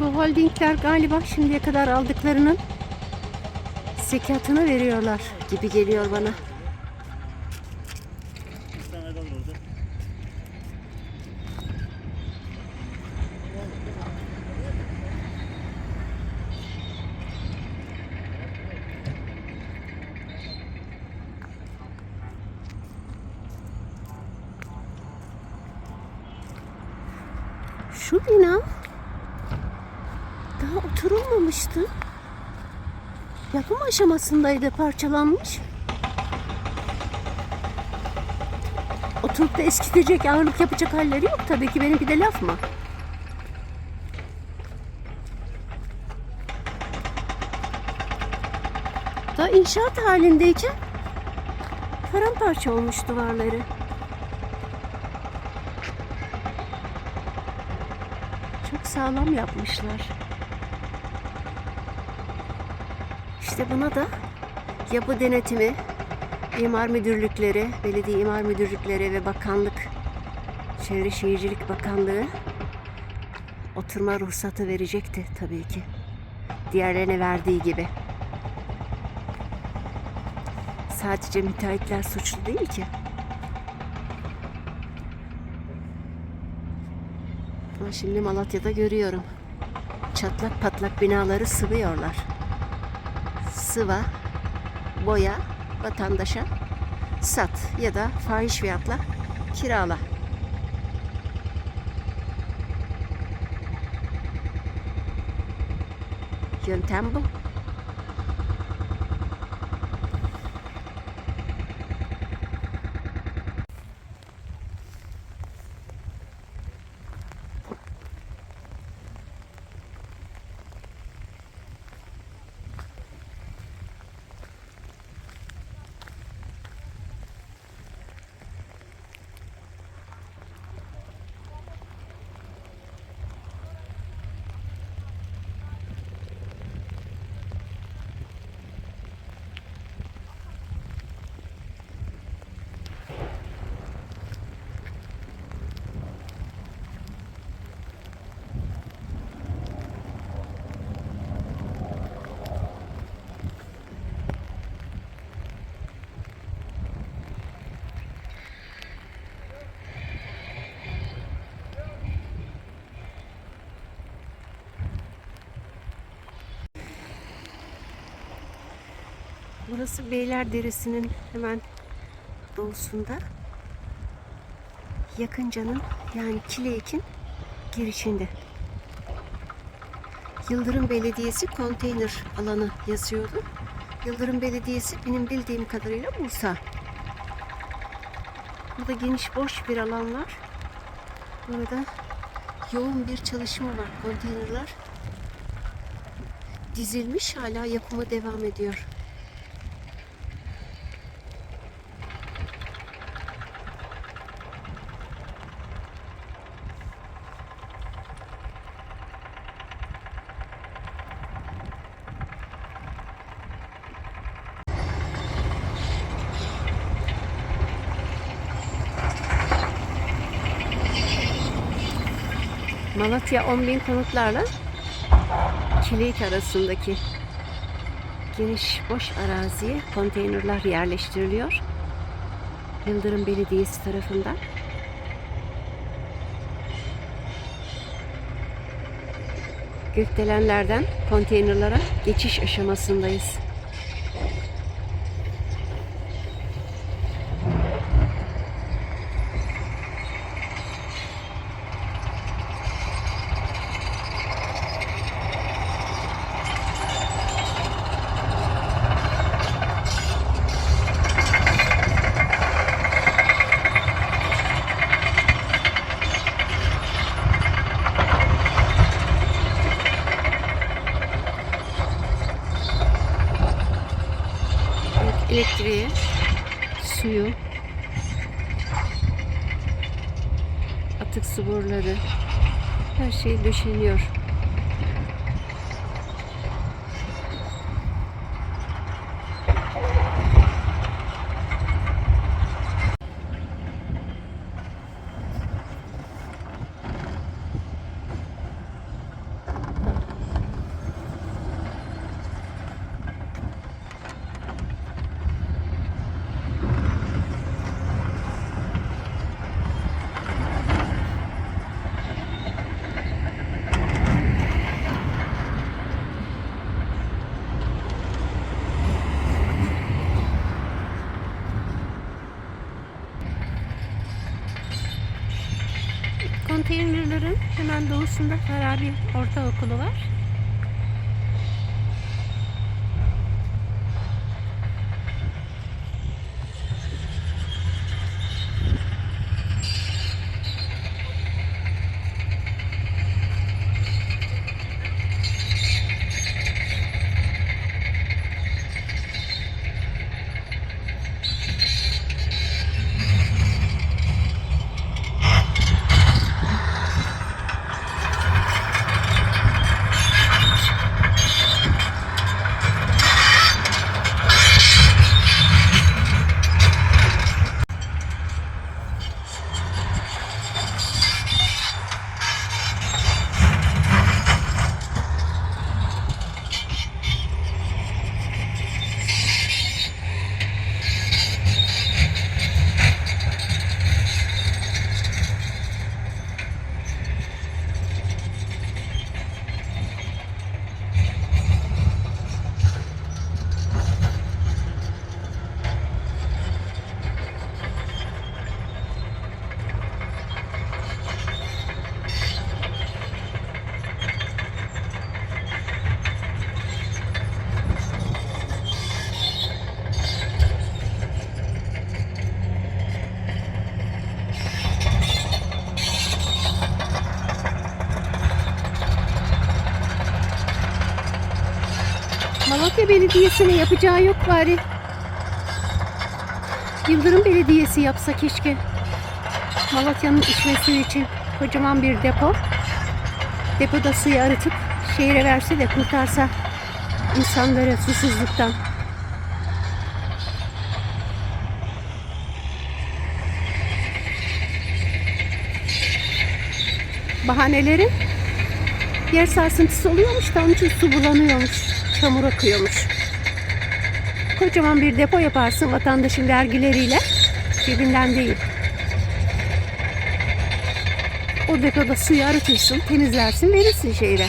Bu holdingler galiba şimdiye kadar aldıklarının zekatını veriyorlar gibi geliyor bana. Şu bina daha oturulmamıştı. Yapım aşamasındaydı, parçalanmış. Oturup da eskitecek, ağırlık yapacak halleri yok tabii ki. Benimki de laf mı? Daha inşaat halindeyken paramparça olmuş duvarları. Çok sağlam yapmışlar. İşte buna da yapı denetimi, imar müdürlükleri, belediye imar müdürlükleri ve bakanlık, Çevre Şehircilik Bakanlığı oturma ruhsatı verecekti tabii ki. Diğerlerine verdiği gibi. Sadece müteahhitler suçlu değil ki. Ama şimdi Malatya'da görüyorum. Çatlak patlak binaları sıvıyorlar. Sıva, boya, vatandaşa sat ya da fahiş fiyatla kirala. Yöntem bu. Burası Beyler Deresi'nin hemen doğusunda. Yakınca'nın yani Kileyik'in girişinde. Yıldırım Belediyesi konteyner alanı yazıyordu. Yıldırım Belediyesi benim bildiğim kadarıyla Bursa. Burada geniş boş bir alan var. Burada yoğun bir çalışma var. Konteynerler dizilmiş hala yapımı devam ediyor. Malatya 10.000 konutlarla Çilek arasındaki geniş boş araziye konteynerler yerleştiriliyor. Yıldırım Belediyesi tarafından. Gökdelenlerden konteynerlara geçiş aşamasındayız. Elektriği, suyu, atık su her şey döşeniyor. Konteynerlerin hemen doğusunda Farabi Ortaokulu var. Malatya Belediyesi'ne yapacağı yok bari. Yıldırım Belediyesi yapsa keşke. Malatya'nın içme suyu için kocaman bir depo. Depoda suyu arıtıp şehire verse de kurtarsa insanları susuzluktan. Bahaneleri yer sarsıntısı oluyormuş da onun için su bulanıyormuş. Çamur akıyormuş. Kocaman bir depo yaparsın vatandaşın vergileriyle. Cebinden değil. O depoda suyu arıtırsın, temizlersin, verirsin şehire.